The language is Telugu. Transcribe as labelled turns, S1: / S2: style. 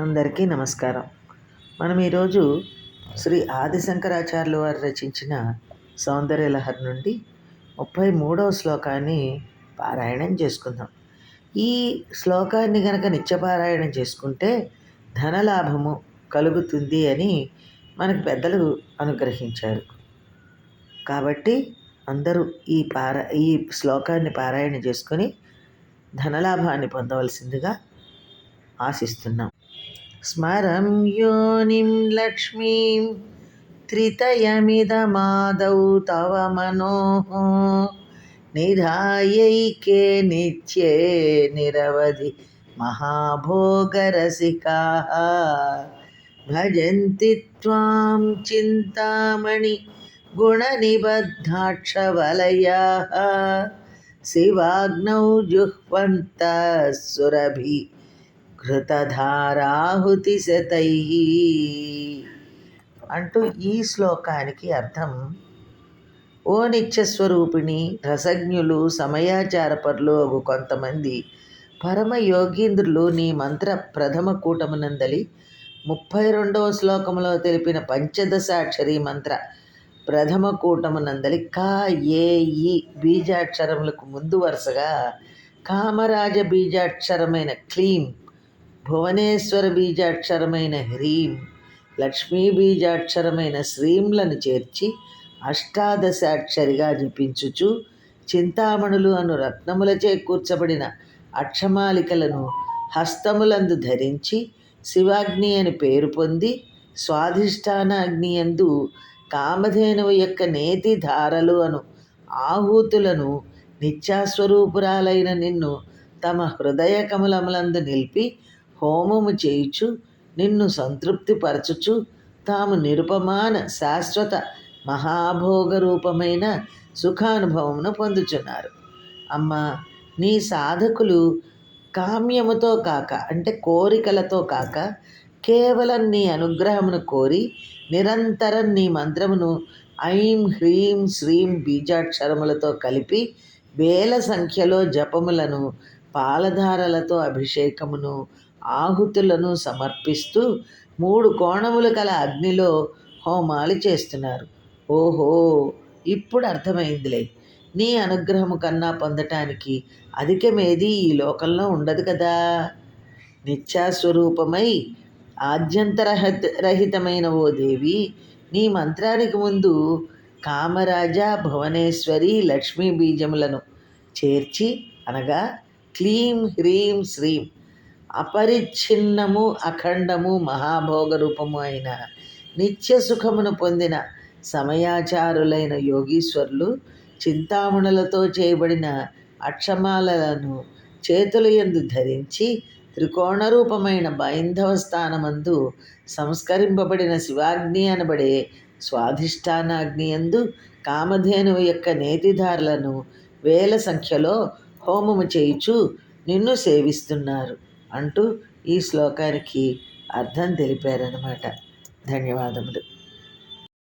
S1: అందరికీ నమస్కారం. మనం ఈరోజు శ్రీ ఆదిశంకరాచార్యులు వారు రచించిన సౌందర్యలహరి నుండి ముప్పై మూడవ శ్లోకాన్ని పారాయణం చేసుకుందాం. ఈ శ్లోకాన్ని గనక నిత్యపారాయణం చేసుకుంటే ధనలాభము కలుగుతుంది అని మనకు పెద్దలు అనుగ్రహించారు. కాబట్టి అందరూ ఈ పార ఈ శ్లోకాన్ని పారాయణ చేసుకొని ధనలాభాన్ని పొందవలసిందిగా ఆశిస్తున్నాం. स्मरं योनिं लक्ष्मीं त्रितयमिदमादौ तव मनोः निधायैके नित्ये निरवधि महाभोगरसिकाः भजन्ति त्वां चिन्तामणि गुणनिबद्धाक्षवलयाः शिवाग्नौ जुह्वन्तः सुरभि ఘృతధారాహుతిశతై అంటూ ఈ శ్లోకానికి అర్థం ఓ నిత్యస్వరూపిణి రసజ్ఞులు సమయాచారపరులు ఒక కొంతమంది పరమ యోగీంద్రులు నీ మంత్ర ప్రథమ కూటమునందలి. ముప్పై రెండవ శ్లోకంలో తెలిపిన పంచదశాక్షరి మంత్ర ప్రథమ కూటమునందలి. కా ఏ ఈ బీజాక్షరములకు ముందు వరుసగా కామరాజ బీజాక్షరమైన క్లీం భువనేశ్వర బీజాక్షరమైన హ్రీం లక్ష్మీ బీజాక్షరమైన శ్రీంలను చేర్చి అష్టాదశాక్షరిగా జపించుచు చింతామణులు అను రత్నములచే కూర్చబడిన అక్షమాలికలను హస్తములందు ధరించి శివాగ్ని అని పేరు పొంది స్వాధిష్టాన అగ్నియందు కామధేనువు యొక్క నేతి ధారలు అను ఆహూతులను నిత్యాస్వరూపురాలైన నిన్ను తమ హృదయ కమలములందు నిలిపి హోమము చేయుచు నిన్ను సంతృప్తిపరచుచు తాము నిరుపమాన శాశ్వత మహాభోగ రూపమైన సుఖానుభవమును పొందుచున్నారు. అమ్మ నీ సాధకులు కామ్యముతో కాక అంటే కోరికలతో కాక కేవలం నీ అనుగ్రహమును కోరి నిరంతరం నీ మంత్రమును ఐం హ్రీం శ్రీం బీజాక్షరములతో కలిపి వేల సంఖ్యలో జపములను పాలధారలతో అభిషేకమును ఆహుతులను సమర్పిస్తూ మూడు కోణములు కల అగ్నిలో హోమాలు చేస్తున్నారు. ఓహో ఇప్పుడు అర్థమైందిలే. నీ అనుగ్రహము కన్నా పొందటానికి అధికమేది ఈ లోకంలో ఉండదు కదా? నిత్యాస్వరూపమై ఆద్యంతరహ రహితమైన ఓ దేవి నీ మంత్రానికి ముందు కామరాజ భువనేశ్వరి లక్ష్మీ బీజములను చేర్చి అనగా క్లీం హ్రీం శ్రీం అపరిచ్ఛిన్నము అఖండము మహాభోగ రూపము అయిన నిత్య సుఖమును పొందిన సమయాచారులైన యోగీశ్వరులు చింతామణులతో చేయబడిన అక్షమాలను చేతుల ఎందు ధరించి త్రికోణ రూపమైన బైంధవ స్థానమందు సంస్కరింపబడిన శివాగ్ని అనబడే స్వాధిష్టానాగ్ని ఎందు కామధేనువు యొక్క నేతిదారులను వేల సంఖ్యలో హోమము చేయుచు నిన్ను సేవిస్తున్నారు. అంటూ ఈ శ్లోకానికి అర్థం తెలిపారనమాట ధన్యవాదములు.